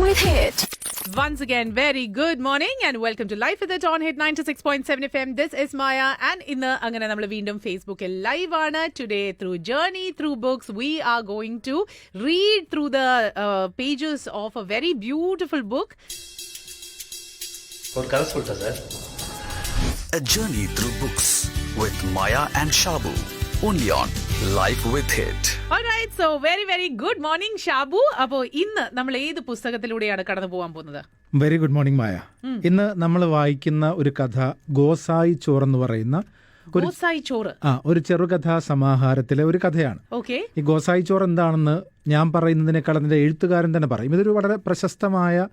with Hit. Once again, very good morning and welcome to Life with It on Hit 96.7 FM. This is Maya and in the Anganamla Vindam Facebook Live Arna. Today, through Journey Through Books, we are going to read through the uh, pages of a very beautiful book. A Journey Through Books with Maya and Shabu. Only on life with Hit Alright, so very very good morning Shabu അപ്പോൾ ഇന്ന് നമ്മൾ ഏത് പുസ്തകത്തിലൂടെയാണ് കടന്നു പോകാൻ പോകുന്നത്? Very good morning മായ ഇന്ന് നമ്മൾ വായിക്കുന്ന ഒരു കഥ ഗോസായി ചോർ എന്ന് പറയുന്ന ഗോസായി ചോറ്. ആ ഒരു ചെറുകഥാ സമാഹാരത്തിലെ ഒരു കഥയാണ്. ഓക്കെ ഈ ഗോസായി ചോർ എന്താണെന്ന് ഞാൻ പറയുന്നതിനേക്കാൾ അതിന്റെ എഴുത്തുകാരൻ തന്നെ പറയും. ഇതൊരു വളരെ പ്രശസ്തമായ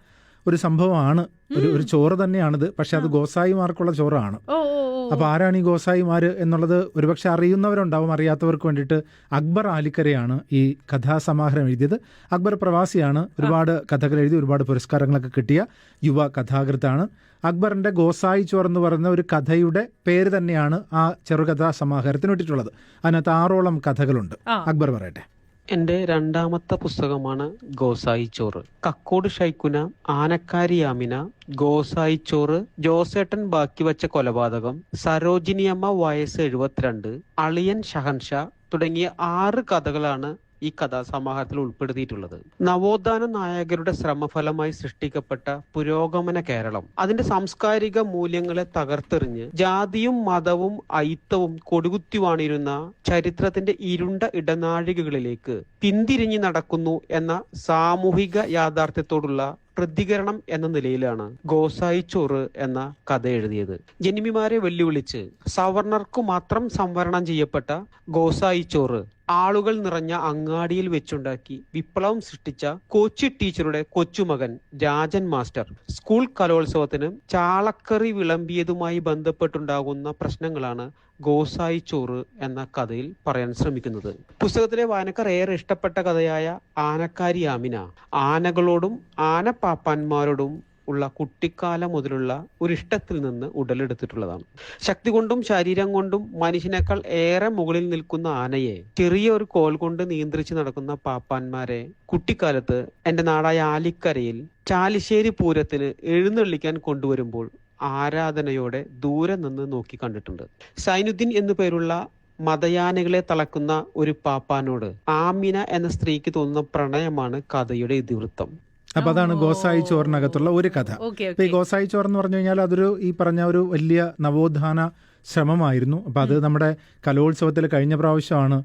ഒരു സംഭവമാണ്. ഒരു ഒരു ചോറ് തന്നെയാണിത്. പക്ഷെ അത് ഗോസായിമാർക്കുള്ള ചോറാണ്. ഓ ഓ ഓ അപ്പൊ ആരാണ് ഈ ഗോസായിമാർ എന്നുള്ളത് ഒരുപക്ഷെ അറിയുന്നവരുണ്ടാവും അറിയാത്തവർക്ക് വേണ്ടിയിട്ട് അക്ബർ ആലിക്കരയാണ് ഈ കഥാസമാഹാരം എഴുതിയത്. അക്ബർ പ്രവാസിയാണ് ഒരുപാട് കഥകൾ എഴുതി ഒരുപാട് പുരസ്കാരങ്ങളൊക്കെ കിട്ടിയ യുവ കഥാകൃത്താണ്. അക്ബറിന്റെ ഗോസായി ചോർ എന്ന് പറയുന്ന ഒരു കഥയുടെ പേര് തന്നെയാണ് ആ ചെറുകഥാ സമാഹാരത്തിന് ഇട്ടിട്ടുള്ളത്. അതിനകത്ത് ആറോളം കഥകളുണ്ട്. അക്ബർ പറയട്ടെ. എന്റെ രണ്ടാമത്തെ പുസ്തകമാണ് ഗോസായിച്ചോറ് കക്കോട് ഷൈക്കുന ആനക്കാരിയാമിന ഗോസായിച്ചോറ് ഗോസായി ചോറ് ജോസേട്ടൻ ബാക്കി വച്ച കൊലപാതകം സരോജിനിയമ്മ വയസ്സ് എഴുപത്തിരണ്ട് അളിയൻ ഷഹൻഷാ തുടങ്ങിയ ആറ് കഥകളാണ് ഈ കഥാസമാഹാരത്തിൽ ഉൾപ്പെടുത്തിയിട്ടുള്ളത്. നവോത്ഥാന നായകരുടെ ശ്രമഫലമായി സൃഷ്ടിക്കപ്പെട്ട പുരോഗമന കേരളം. അതിന്റെ സാംസ്കാരിക മൂല്യങ്ങളെ തകർത്തെറിഞ്ഞ് ജാതിയും മതവും ഐത്തവും കൊടുകുത്തിവാണിരുന്ന ചരിത്രത്തിന്റെ ഇരുണ്ട ഇടനാഴികകളിലേക്ക് പിന്തിരിഞ്ഞു നടക്കുന്നു എന്ന സാമൂഹിക യാഥാർത്ഥ്യത്തോടുള്ള പ്രതികരണം എന്ന നിലയിലാണ് ഗോസായി ചോറ് എന്ന കഥ എഴുതിയത്. ജനിമിമാരെ വെല്ലുവിളിച്ച് സവർണർക്കു മാത്രം സംവരണം ചെയ്യപ്പെട്ട ഗോസായി ചോറ് ആളുകൾ നിറഞ്ഞ അങ്ങാടിയിൽ വെച്ചുണ്ടാക്കി വിപ്ലവം സൃഷ്ടിച്ച കൊച്ചി ടീച്ചറുടെ കൊച്ചുമകൻ രാജൻ മാസ്റ്റർ. സ്കൂൾ കലോത്സവത്തിന് ചാളക്കറി വിളമ്പിയതുമായി ബന്ധപ്പെട്ടുണ്ടാകുന്ന പ്രശ്നങ്ങളാണ് ഗോസായി ചോറ് എന്ന കഥയിൽ പറയാൻ ശ്രമിക്കുന്നത്. പുസ്തകത്തിലെ വായനക്കാർ ഏറെ ഇഷ്ടപ്പെട്ട കഥയായ ആനക്കാരി ആമിന. ആനകളോടും ആനപ്പാപ്പാന്മാരോടും ഉള്ള കുട്ടിക്കാലം മുതലുള്ള ഒരു ഇഷ്ടത്തിൽ നിന്ന് ഉടലെടുത്തിട്ടുള്ളതാണ്. ശക്തി കൊണ്ടും ശരീരം കൊണ്ടും മനുഷ്യനേക്കാൾ ഏറെ മുകളിൽ നിൽക്കുന്ന ആനയെ ചെറിയ ഒരു കോൽ കൊണ്ട് നിയന്ത്രിച്ച് നടക്കുന്ന പാപ്പാന്മാരെ കുട്ടിക്കാലത്ത് എന്റെ നാടായ ആലിക്കരയിൽ ചാലിശ്ശേരി പൂരത്തിന് എഴുന്നള്ളിക്കാൻ കൊണ്ടുവരുമ്പോൾ ആരാധനയോടെ ദൂരെ നിന്ന് നോക്കി കണ്ടിട്ടുണ്ട്. സൈനുദ്ദീൻ എന്നു പേരുള്ള മതയാനകളെ തളക്കുന്ന ഒരു പാപ്പാനോട് ആമിന എന്ന സ്ത്രീക്ക് തോന്നുന്ന പ്രണയമാണ് കഥയുടെ ഇതിവൃത്തം. അപ്പൊ അതാണ് ഗോസായി ചോറിനകത്തുള്ള ഒരു കഥ. അപ്പൊ ഈ ഗോസായി ചോർ എന്ന് പറഞ്ഞു കഴിഞ്ഞാൽ അതൊരു ഈ പറഞ്ഞ ഒരു വലിയ നവോത്ഥാന ശ്രമമായിരുന്നു. അപ്പൊ അത് നമ്മുടെ കലോത്സവത്തിൽ കഴിഞ്ഞ പ്രാവശ്യമാണ്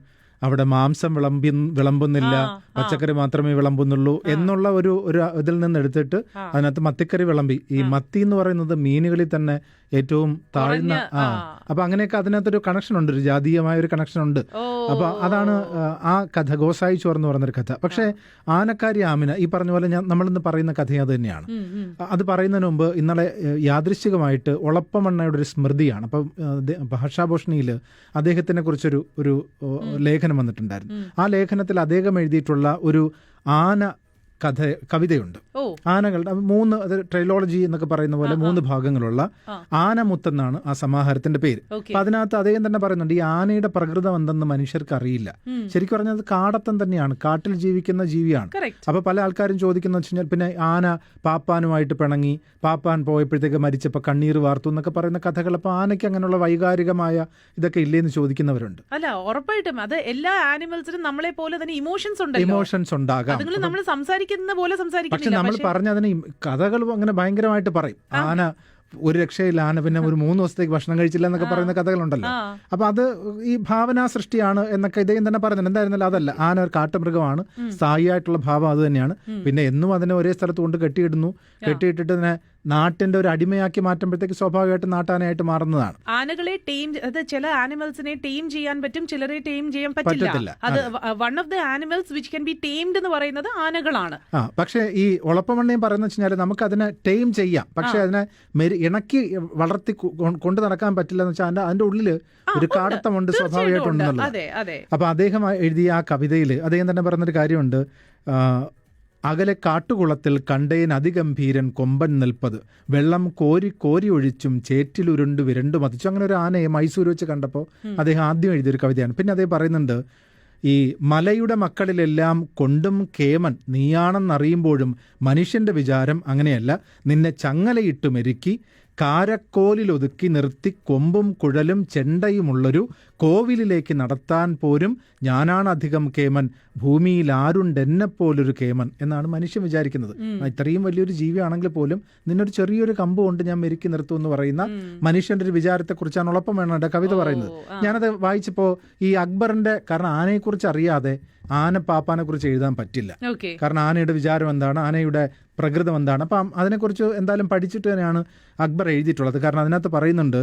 അവിടെ മാംസം വിളമ്പി വിളമ്പുന്നില്ല. പച്ചക്കറി മാത്രമേ വിളമ്പുന്നുള്ളൂ എന്നുള്ള ഒരു ഒരു ഇതിൽ നിന്ന് എടുത്തിട്ട്. അതിനകത്ത് മത്തിക്കറി വിളമ്പി. ഈ മത്തി എന്ന് പറയുന്നത് മീനുകളിൽ തന്നെ ഏറ്റവും താഴ്ന്ന ആ. അപ്പൊ അങ്ങനെയൊക്കെ അതിനകത്തൊരു കണക്ഷൻ ഉണ്ട് ഒരു ജാതീയമായ ഒരു കണക്ഷൻ ഉണ്ട് അപ്പൊ അതാണ് ആ, കഥ ഗോസായി ചോർ എന്ന് പറയുന്നൊരു കഥ. പക്ഷേ ആനക്കാരി ആമിന ഈ പറഞ്ഞ പോലെ ഞാൻ നമ്മളിന്ന് പറയുന്ന കഥ അത് തന്നെയാണ്. അത് പറയുന്നതിന് മുമ്പ് ഇന്നലെ യാദൃശികമായിട്ട് ഒളപ്പമണ്ണയുടെ ഒരു സ്മൃതിയാണ്. അപ്പം ഭാഷാഭൂഷണിയിൽ അദ്ദേഹത്തിനെ കുറിച്ചൊരു ഒരു ലേഖനം വന്നിട്ടുണ്ടായിരുന്നു. ആ ലേഖനത്തിൽ അദ്ദേഹം എഴുതിയിട്ടുള്ള ഒരു ആന കഥ കവിതയുണ്ട്. ആനകളുടെ മൂന്ന് അത് ട്രൈലോളജി എന്നൊക്കെ പറയുന്ന പോലെ മൂന്ന് ഭാഗങ്ങളുള്ള. ആനമുത്തെന്നാണ് ആ സമാഹാരത്തിന്റെ പേര്. അപ്പൊ അതിനകത്ത് അദ്ദേഹം തന്നെ പറയുന്നുണ്ട് ഈ ആനയുടെ പ്രകൃതം എന്തെന്ന് മനുഷ്യർക്ക് അറിയില്ല. ശരിക്കും പറഞ്ഞാൽ അത് കാടത്തം തന്നെയാണ് കാട്ടിൽ ജീവിക്കുന്ന ജീവിയാണ്. അപ്പൊ പല ആൾക്കാരും ചോദിക്കുന്ന വെച്ച് കഴിഞ്ഞാൽ പിന്നെ ആന പാപ്പാനുമായിട്ട് പിണങ്ങി പാപ്പാൻ പോയപ്പോഴത്തേക്ക് മരിച്ചപ്പോ കണ്ണീർ വാർത്തു എന്നൊക്കെ പറയുന്ന കഥകൾ. അപ്പൊ ആനയ്ക്ക് അങ്ങനെയുള്ള വൈകാരികമായ ഇതൊക്കെ ഇല്ലേന്ന് ചോദിക്കുന്നവരുണ്ട്. അല്ല ഉറപ്പായിട്ടും. അത് എല്ലാ ആനിമൽസിനും നമ്മളെ പോലെ തന്നെ ഇമോഷൻസ് ഉണ്ടല്ലോ. ഇമോഷൻസ് ഉണ്ടാകാം. നമ്മൾ സംസാരിക്കുന്ന പോലെ പക്ഷെ സംസാരിക്കുന്നില്ല നമ്മൾ പറഞ്ഞ അതിന് കഥകൾ അങ്ങനെ ഭയങ്കരമായിട്ട് പറയും. ആന ഒരു രക്ഷയില്ല ആന പിന്നെ ഒരു മൂന്ന് ദിവസത്തേക്ക് ഭക്ഷണം കഴിച്ചില്ല എന്നൊക്കെ പറയുന്ന കഥകളുണ്ടല്ലോ. അപ്പൊ അത് ഈ ഭാവനാ സൃഷ്ടിയാണ് എന്നൊക്കെ ഇദ്ദേഹം തന്നെ പറയുന്നുണ്ട് എന്തായിരുന്നാലും അതല്ല ആന ഒരു കാട്ടുമൃഗമാണ്. സ്ഥായിയായിട്ടുള്ള ഭാവം അത് തന്നെയാണ്. പിന്നെ എന്നും അതിനെ ഒരേ സ്ഥലത്ത് കൊണ്ട് കെട്ടിയിടുന്നു. കെട്ടിയിട്ടിട്ട് ഇതിനെ നാട്ടിന്റെ ഒരു അടിമയാക്കി മാറ്റുമ്പോഴത്തേക്ക് സ്വാഭാവികമായിട്ട് നാട്ടാനയായിട്ട് മാറുന്നതാണ്. ആനകളെ ടീം അത് ചില ആനിമൽസിനെ ടീം ചെയ്യാൻ പറ്റും ചിലരെ ടീം ചെയ്യാൻ പറ്റില്ല. അത് one of the animals which can be tamed എന്ന് പറയുന്നത് ആനകളാണ്. ആ പക്ഷേ ഈ ഉളപ്പമണ്ണയും പറയുന്ന വെച്ചാൽ നമുക്ക് അതിനെ ടൈം ചെയ്യാം. പക്ഷെ അതിനെ ഇണക്കി വളർത്തി കൊണ്ടു നടക്കാൻ പറ്റില്ല എന്ന് വെച്ചാൽ അതിന്റെ ഉള്ളിൽ ഉള്ളിൽ ഒരു കാടത്തമുണ്ട് തീർച്ചയായിട്ടും സ്വാഭാവികമായിട്ട് ഉണ്ട്. അതെ അതെ. അപ്പൊ അദ്ദേഹം എഴുതിയ ആ കവിതയിൽ അദ്ദേഹം തന്നെ പറഞ്ഞൊരു കാര്യമുണ്ട്. അകലെ കാട്ടുകുളത്തിൽ കണ്ടേൻ അതിഗംഭീരൻ കൊമ്പൻ നിൽപ്പത്. വെള്ളം കോരി കോരി ഒഴിച്ചും ചേറ്റിലുരുണ്ട് വിരണ്ടു മതിച്ചു. അങ്ങനെ ഒരു ആനയെ മൈസൂർ വെച്ച് കണ്ടപ്പോൾ അദ്ദേഹം ആദ്യം എഴുതിയൊരു കവിതയാണ്. പിന്നെ അദ്ദേഹം പറയുന്നുണ്ട് ഈ മലയുടെ മക്കളിലെല്ലാം കൊണ്ടും കേമൻ നീയാണെന്നറിയുമ്പോഴും മനുഷ്യന്റെ വിചാരം അങ്ങനെയല്ല. നിന്നെ ചങ്ങലയിട്ട് മെരുക്കി കാരക്കോലിലൊതുക്കി നിർത്തി കൊമ്പും കുഴലും ചെണ്ടയുമുള്ളൊരു കോവിലിലേക്ക് നടത്താൻ പോരും ഞാനാണ് അധികം കേമൻ ഭൂമിയിൽ ആരുണ്ടെന്നെപ്പോലൊരു കേമൻ എന്നാണ് മനുഷ്യൻ വിചാരിക്കുന്നത്. ഇത്രയും വലിയൊരു ജീവിയാണെങ്കിൽ പോലും നിന്നൊരു ചെറിയൊരു കമ്പ് കൊണ്ട് ഞാൻ മെരുക്കി നിർത്തും എന്ന് പറയുന്ന മനുഷ്യന്റെ ഒരു വിചാരത്തെക്കുറിച്ചാണ് ഉളപ്പം വേണം എന്റെ കവിത പറയുന്നത്. ഞാനത് വായിച്ചപ്പോൾ ഈ അക്ബറിന്റെ കാരണം ആനയെക്കുറിച്ച് അറിയാതെ ആന പാപ്പാനെ കുറിച്ച് എഴുതാൻ പറ്റില്ല. കാരണം ആനയുടെ വിചാരം എന്താണ് ആനയുടെ പ്രകൃതം എന്താണ്. അപ്പം അതിനെക്കുറിച്ച് എന്തായാലും പഠിച്ചിട്ട് തന്നെയാണ് അക്ബർ എഴുതിയിട്ടുള്ളത്. കാരണം അതിനകത്ത് പറയുന്നുണ്ട്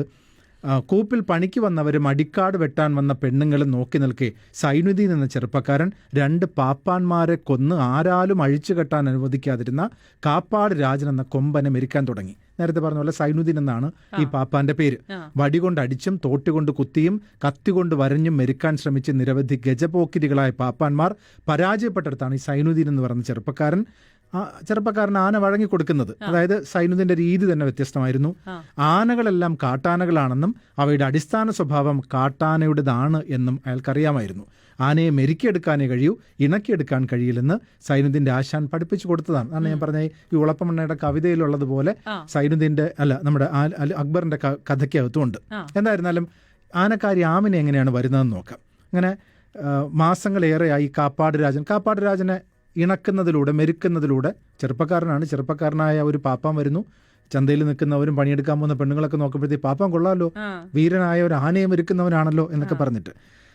കൂപ്പിൽ പണിക്ക് വന്നവരും അടിക്കാട് വെട്ടാൻ വന്ന പെണ്ണുങ്ങളും നോക്കി നിൽക്കെ. സൈനുദ്ദീൻ എന്ന ചെറുപ്പക്കാരൻ രണ്ട് പാപ്പാന്മാരെ കൊന്ന് ആരാലും അഴിച്ചു കെട്ടാൻ അനുവദിക്കാതിരുന്ന കാപ്പാട് രാജൻ എന്ന കൊമ്പനെ മെരിക്കാൻ തുടങ്ങി. നേരത്തെ പറഞ്ഞ പോലെ സൈനുദ്ദീൻ എന്നാണ് ഈ പാപ്പാന്റെ പേര്. വടി അടിച്ചും തോട്ടുകൊണ്ട് കുത്തിയും കത്തികൊണ്ട് വരഞ്ഞും മെരുക്കാൻ ശ്രമിച്ച നിരവധി ഗജപോക്കിരികളായ പാപ്പാന്മാർ പരാജയപ്പെട്ടെടുത്താണ് ഈ സൈനുദ്ദീൻ എന്ന് പറയുന്ന ചെറുപ്പക്കാരൻ. ആ ചെറുപ്പക്കാരന് ആന വഴങ്ങി കൊടുക്കുന്നത്. അതായത് സൈനുദിന്റെ രീതി തന്നെ വ്യത്യസ്തമായിരുന്നു. ആനകളെല്ലാം കാട്ടാനകളാണെന്നും അവയുടെ അടിസ്ഥാന സ്വഭാവം കാട്ടാനയുടേതാണ് എന്നും അയാൾക്കറിയാമായിരുന്നു. ആനയെ മെരുക്കിയെടുക്കാനേ കഴിയൂ ഇണക്കിയെടുക്കാൻ കഴിയില്ലെന്ന് സൈനുദിന്റെ ആശാൻ പഠിപ്പിച്ചു കൊടുത്തതാണ്. അതാണ് ഞാൻ പറഞ്ഞ ഈ ഉളപ്പമണ്ണയുടെ കവിതയിലുള്ളതുപോലെ സൈനുദിന്റെ അല്ല നമ്മുടെ അക്ബറിന്റെ കഥയ്ക്കകത്തുമുണ്ട്. എന്തായിരുന്നാലും ആനക്കാരി ആമിനെ എങ്ങനെയാണ് വരുന്നതെന്ന് നോക്കാം. അങ്ങനെ മാസങ്ങളേറെയായി കാപ്പാട് രാജൻ കാപ്പാട് രാജനെ ഇണക്കുന്നതിലൂടെ മെരുക്കുന്നതിലൂടെ ചെറുപ്പക്കാരനാണ്. ചെറുപ്പക്കാരനായ ഒരു പാപ്പാൻ വരുന്നു. ചന്തയിൽ നിൽക്കുന്നവരും പണിയെടുക്കാൻ പോകുന്ന പെണ്ണുങ്ങളൊക്കെ നോക്കുമ്പോഴത്തേക്ക് പാപ്പാൻ കൊള്ളാമല്ലോ വീരനായ ഒരു ആനയെ മെരുക്കുന്നവനാണല്ലോ എന്നൊക്കെ പറഞ്ഞിട്ട്.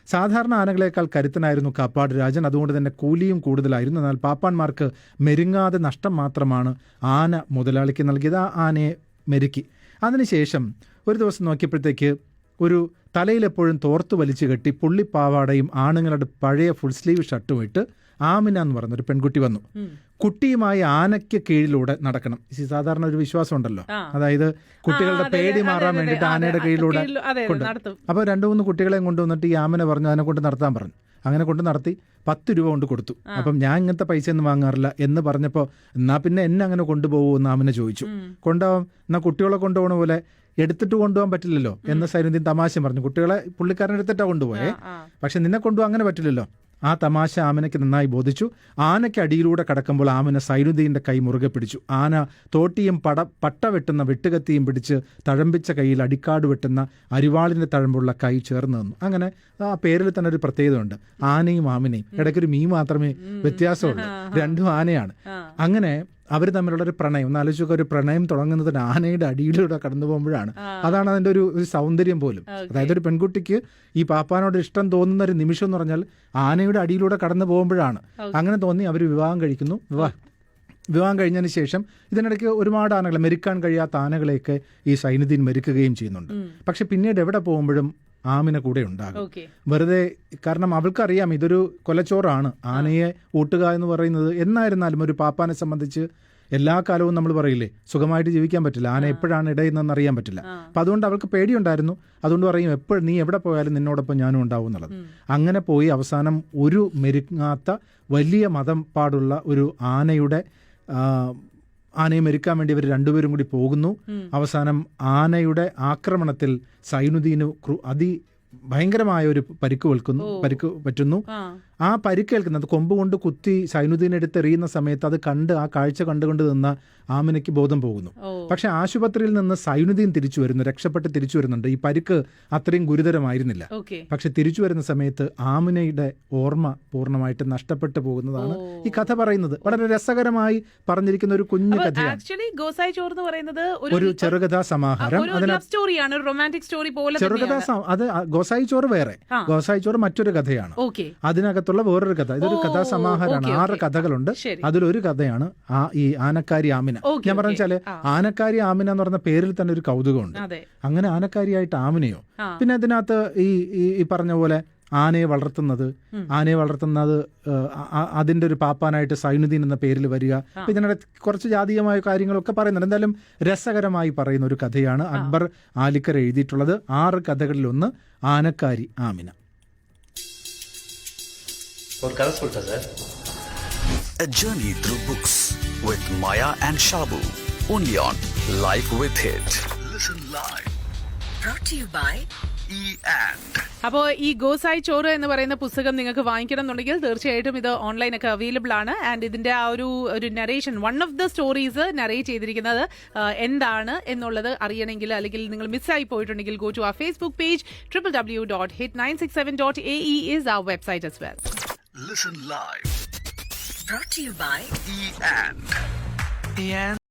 സാധാരണ ആനകളെക്കാൾ കരുത്തനായിരുന്നു കാപ്പാട് രാജൻ. അതുകൊണ്ട് തന്നെ കൂലിയും കൂടുതലായിരുന്നു. എന്നാൽ പാപ്പാന്മാർക്ക് മെരുങ്ങാതെ നഷ്ടം മാത്രമാണ് ആന മുതലാളിക്ക് നൽകിയത്. ആ ആനയെ മെരുക്കി. അതിനുശേഷം ഒരു ദിവസം നോക്കിയപ്പോഴത്തേക്ക് ഒരു തലയിലെപ്പോഴും തോർത്ത് വലിച്ചു കെട്ടി പുള്ളിപ്പാവാടയും ആണുങ്ങളുടെ പഴയ ഫുൾ സ്ലീവ് ഷർട്ടും ഇട്ട് ആമിന എന്ന് പറയുന്ന ഒരു പെൺകുട്ടി വന്നു. കുട്ടിയുമായി ആനയ്ക്ക് കീഴിലൂടെ നടക്കണം. സാധാരണ ഒരു വിശ്വാസം ഉണ്ടല്ലോ. അതായത് കുട്ടികളുടെ പേടി മാറാൻ വേണ്ടിയിട്ട് ആനയുടെ കീഴിലൂടെ കൊണ്ട്. അപ്പോൾ രണ്ട് മൂന്ന് കുട്ടികളെയും കൊണ്ടുവന്നിട്ട് ഈ ആമനെ പറഞ്ഞു അതിനെ കൊണ്ട് നടത്താൻ പറഞ്ഞു. അങ്ങനെ കൊണ്ട് നടത്തി പത്ത് രൂപ കൊണ്ട് കൊടുത്തു. അപ്പം ഞാൻ ഇങ്ങനത്തെ പൈസ ഒന്നും വാങ്ങാറില്ല എന്ന് പറഞ്ഞപ്പോൾ എന്നാ പിന്നെ എന്നെ അങ്ങനെ കൊണ്ടുപോകൂ എന്ന് ആമനെ ചോദിച്ചു. കൊണ്ടുപോകാം എന്നാ കുട്ടികളെ കൊണ്ടുപോകണ പോലെ എടുത്തിട്ട് കൊണ്ടുപോകാൻ പറ്റില്ലല്ലോ എന്ന് സൈനുദ്ദീൻ തമാശ പറഞ്ഞു. കുട്ടികളെ പുള്ളിക്കാരൻ എടുത്തിട്ടാണ് കൊണ്ടുപോയേ. പക്ഷെ നിന്നെ കൊണ്ടുപോകാൻ അങ്ങനെ പറ്റില്ലല്ലോ. ആ തമാശ ആമനയ്ക്ക് നന്നായി ബോധിച്ചു. ആനയ്ക്ക് അടിയിലൂടെ കടക്കുമ്പോൾ ആമന സൈനുദ്ദീന്റെ കൈ മുറുകെ പിടിച്ചു. ആന തോട്ടിയും പട പട്ട വെട്ടുന്ന വെട്ടുകത്തിയും പിടിച്ച് തഴമ്പിച്ച കയ്യിൽ അടിക്കാട് വെട്ടുന്ന അരിവാളിന്റെ തഴമ്പുള്ള കൈ ചേർന്ന് നിന്നു. അങ്ങനെ ആ പേരിൽ തന്നെ ഒരു പ്രത്യേകതയുണ്ട്. ആനയും ആമിനയും. ഇടയ്ക്കൊരു മീ മാത്രമേ വ്യത്യാസമുള്ളൂ. രണ്ടും ആനയാണ്. അങ്ങനെ അവർ തമ്മിലുള്ള ഒരു പ്രണയം ഒന്ന് ഒരു പ്രണയം തുടങ്ങുന്നത് ആനയുടെ അടിയിലൂടെ കടന്നു പോകുമ്പോഴാണ്. അതാണ് അതിന്റെ ഒരു ഒരു സൗന്ദര്യം പോലും. അതായത് ഒരു പെൺകുട്ടിക്ക് ഈ പാപ്പാനോട് ഇഷ്ടം തോന്നുന്ന ഒരു നിമിഷം എന്ന് പറഞ്ഞാൽ ആനയുടെ അടിയിലൂടെ കടന്നു പോകുമ്പോഴാണ്. അങ്ങനെ തോന്നി അവർ വിവാഹം കഴിക്കുന്നു. വിവാഹം വിവാഹം കഴിഞ്ഞതിന് ശേഷം ഇതിനിടയ്ക്ക് ഒരുപാട് ആനകൾ മെരുക്കാൻ കഴിയാത്ത ആനകളെയൊക്കെ ഈ സൈനുദ്ദീൻ മെരുക്കുകയും ചെയ്യുന്നുണ്ട്. പക്ഷെ പിന്നീട് എവിടെ പോകുമ്പോഴും ആമിന കൂടെ ഉണ്ടാകും. വെറുതെ കാരണം അവൾക്കറിയാം ഇതൊരു കൊലച്ചോറാണ്. ആനയെ ഊട്ടുക എന്ന് പറയുന്നത് എന്നായിരുന്നാലും ഒരു പാപ്പാനെ സംബന്ധിച്ച് എല്ലാ കാലവും നമ്മൾ പറയില്ലേ സുഖമായിട്ട് ജീവിക്കാൻ പറ്റില്ല. ആന എപ്പോഴാണ് ഇടയുന്നതെന്ന് അറിയാൻ പറ്റില്ല. അപ്പൊ അതുകൊണ്ട് അവൾക്ക് പേടിയുണ്ടായിരുന്നു. അതുകൊണ്ട് പറയും എപ്പോഴും നീ എവിടെ പോയാലും നിന്നോടൊപ്പം ഞാനും ഉണ്ടാവും എന്നുള്ളത്. അങ്ങനെ പോയി അവസാനം ഒരു മെരുങ്ങാത്ത വലിയ മതം പാടുള്ള ഒരു ആനയുടെ ആനയെ മെരുക്കാൻ വേണ്ടി ഇവർ രണ്ടുപേരും കൂടി പോകുന്നു. അവസാനം ആനയുടെ ആക്രമണത്തിൽ സൈനുദ്ദീന് അതി ഭയങ്കരമായ ഒരു പരിക്ക് വെൽക്കുന്നു പരിക്ക് പറ്റുന്നു. ആ പരിക്കേൽക്കുന്നത് കൊമ്പ് കൊണ്ട് കുത്തി സൈനുദ്ദീൻ എടുത്തെറിയുന്ന സമയത്ത് അത് കണ്ട് ആ കാഴ്ച കണ്ടുകൊണ്ട് നിന്ന ആമിനയ്ക്ക് ബോധം പോകുന്നു. പക്ഷെ ആശുപത്രിയിൽ നിന്ന് സൈനുദ്ദീൻ തിരിച്ചു വരുന്നു രക്ഷപ്പെട്ട് തിരിച്ചു വരുന്നുണ്ട്. ഈ പരിക്ക് അത്രയും ഗുരുതരമായിരുന്നില്ല. പക്ഷെ തിരിച്ചു വരുന്ന സമയത്ത് ആമിനയുടെ ഓർമ്മ പൂർണമായിട്ട് നഷ്ടപ്പെട്ടു പോകുന്നതാണ് ഈ കഥ പറയുന്നത്. വളരെ രസകരമായി പറഞ്ഞിരിക്കുന്ന ഒരു കുഞ്ഞു കഥയാണ്. ആക്ച്വലി ഗോസായി ചോർ എന്ന് പറയുന്നത് ഒരു ചെറുകഥാ സമാഹാരം. സ്റ്റോറിയാണ് റൊമാന്റിക് സ്റ്റോറി പോലെ ചെറുകഥാ അത് ഗോസായി ചോറ് വേറെ. ഗോസായി ചോറ് മറ്റൊരു കഥയാണ്. ഓക്കെ. അതിനകത്തുള്ള വേറൊരു കഥ. ഇതൊരു കഥാ കഥാസമാഹാരമാണ്. ആറ് കഥകളുണ്ട്. അതിലൊരു കഥയാണ് ആ ഈ ആനക്കാരി ആമിന. ഞാൻ പറഞ്ഞ ഓക്കേ. വെച്ചാൽ ആ. ആനക്കാരി ആമിന എന്ന് പറഞ്ഞ പേരിൽ തന്നെ ഒരു കൗതുകമുണ്ട്. അങ്ങനെ ആനക്കാരിയായിട്ട് ആമിനയോ? പിന്നെ അതിനകത്ത് ഈ ഈ- പറഞ്ഞ പോലെ ആനയെ വളർത്തുന്നത്. ആനയെ വളർത്തുന്നത് അതിന്റെ ഒരു പാപ്പാനായിട്ട് സൈനുദ്ദീൻ എന്ന പേരിൽ വരിക. അപ്പൊ ഇതിനിടെ കുറച്ച് ജാതീയമായ കാര്യങ്ങളൊക്കെ പറയുന്നുണ്ട്. എന്തായാലും രസകരമായി പറയുന്ന ഒരു കഥയാണ് അക്ബർ ആലിക്കർ എഴുതിയിട്ടുള്ളത്. ആറ് കഥകളിലൊന്ന് ആനക്കാരി ആമിന. ஒரு கதை சொல்லிட்டேன் sir A journey through books with Maya and Shabu. Only on Life with It. Listen live. Brought to you by E and അപ്പോൾ ഈ ഗോസായി ചോറ് എന്ന് പറയുന്ന പുസ്തകം നിങ്ങൾക്ക് വാങ്ങിക്കണം എന്നുണ്ടെങ്കിൽ തീർച്ചയായിട്ടും ഇത് ഓൺലൈനൊക്കെ അവൈലബിൾ ആണ് ആൻഡ് ഇതിന്റെ ആ ഒരു ഒരു narration one of the stories narrate ചെയ്തിരിക്കുന്നത് ആ, എന്താണ് എന്നുള്ളത് അറിയണമെങ്കിൽ അല്ലെങ്കിൽ നിങ്ങൾ മിസ്സായി പോയിട്ടുണ്ടെങ്കിൽ ഗോ ടു ആ Facebook page triple W dot hit nine six seven dot A E is ആ website as well. Listen live. Brought to you by E and. E and.